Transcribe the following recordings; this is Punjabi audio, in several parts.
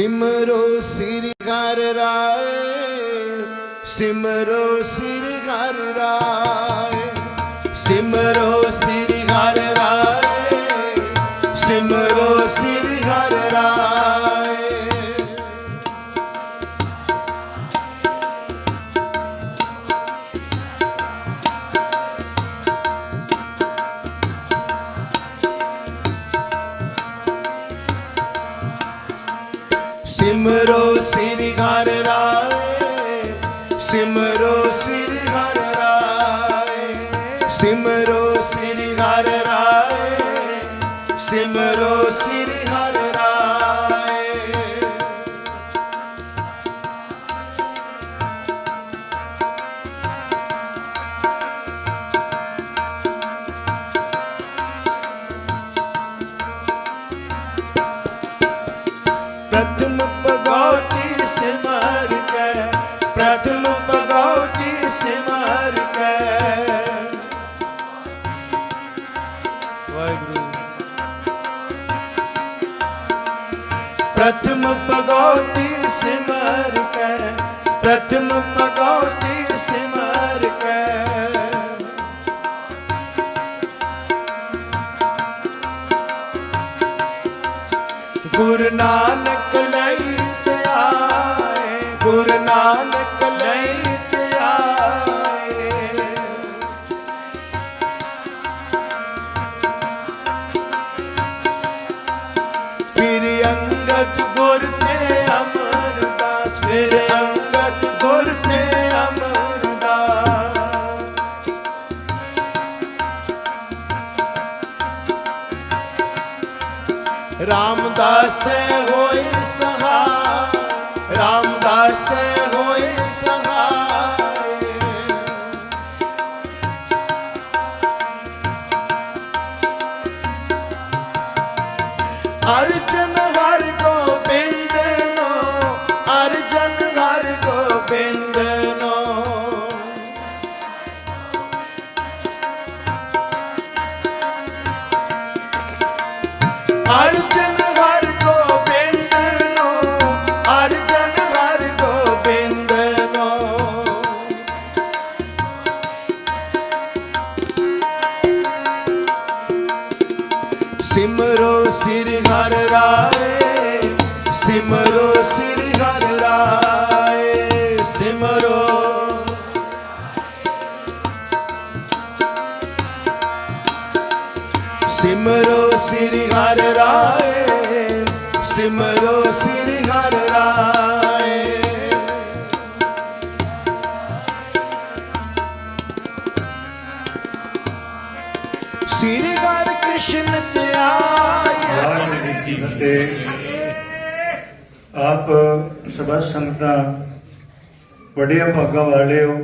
ਸਿਮਰੋ ਸਿਰ ਘਰ ਰਾਏ ਸਿਮਰੋ ਸਿਰ ਘਰ ਰਾਏ ਸਿਮਰੋ ਸਿਰ ਸਿਮਰੋ ਸ੍ਰੀ ਘਰ ਰਾਏ ਸਿਮਰੋ ਸ੍ਰੀ ਘਰ ਰਾਏ ਸਿਮਰੋ ਸ੍ਰੀ ਘਰ ਰਾਏ ਸਿਮਰੋ ਸ੍ਰੀ ਪ੍ਰਥਮ ਪਗੋਟੀ ਸਿਮਰ ਕੈ, ਪ੍ਰਥਮ ਪਗੋਟੀ ਸਿਮਰ ਕੈ। ਗੁਰੂ ਨਾਨਕ ਲਈ ਤੇ ਆਏ, ਗੁਰੂ ਨਾਨਕ ਅਮਰਦਾਸ ਫਿਰ ਅੰਗਦ ਗੁਰ ਤੇ ਅਮਰਦਾਸ। ਰਾਮਦਾਸ ਹੋਏ ਸਹਾय ਰਾਮਦਾਸ ਹੋਏ ਸਹਾय ਅਰਜਨ ਅਰਜਨ ਹਰ ਗੋਬਿੰਦ ਨੋ। ਅਰਜਨ ਹਰ ਗੋਬਿੰਦ ਨੋ, ਅਰਜਨ ਹਰ ਗੋਬਿੰਦ ਨੋ। ਸਿਮਰੋ ਸਿਰ ਹਰ ਰਾਏ ਸਿਮਰੋ ਸ੍ਰੀ ਹਰ ਰਾਏ, ਸਿਮਰੋ। ਸਿਮਰੋ ਸ੍ਰੀ ਹਰ ਰਾਏ, ਸਿਮਰੋ ਸ੍ਰੀ ਹਰ ਰਾਏ। ਸ੍ਰੀ ਹਰ ਕ੍ਰਿਸ਼ਨ ਤੇ ਆਇਆ। ਵਾਹਿਗੁਰੂ ਜੀ ਕੀ ਫਤਿਹ। ਆਪ ਸਭਾ ਸੰਗਤਾਂ ਵੱਡੇ ਭਾਗਾਂ ਵਾਲੇ ਹੋ,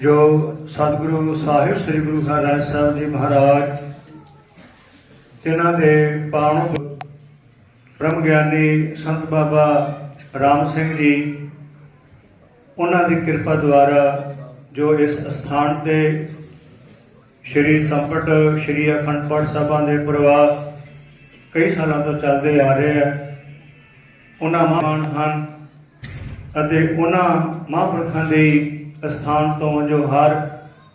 ਜੋ ਸਤਿਗੁਰੂ ਸਾਹਿਬ, ਸ੍ਰੀ ਗੁਰੂ ਗ੍ਰੰਥ ਸਾਹਿਬ ਜੀ ਮਹਾਰਾਜ ਤਿਨਾਂ ਦੇ ਪਾਵਨ ਬ੍ਰਹਮ ਗਿਆਨੀ ਸੰਤ ਬਾਬਾ ਰਾਮ ਸਿੰਘ ਜੀ, ਉਹਨਾਂ ਦੀ ਕਿਰਪਾ ਦੁਆਰਾ ਜੋ ਇਸ ਸਥਾਨ ਤੇ ਸ਼੍ਰੀ ਸੰਪਟ, ਸ਼੍ਰੀ ਅਖੰਡ ਪਾਠ ਸਾਹਿਬਾਂ ਦੇ ਪ੍ਰਵਾਹ ਕਈ ਸਾਲਾਂ ਤੋਂ ਚੱਲਦੇ ਆ ਰਹੇ ਆ ਉਹਨਾਂ ਮਹਾਨ ਹਨ ਅਤੇ ਉਹਨਾਂ ਮਹਾਂਪੁਰਖਾਂ ਦੇ ਸਥਾਨ ਤੋਂ ਜੋ ਹਰ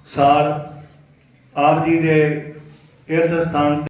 ਸਾਲ ਆਪ ਜੀ ਦੇ ਇਸ ਸਥਾਨ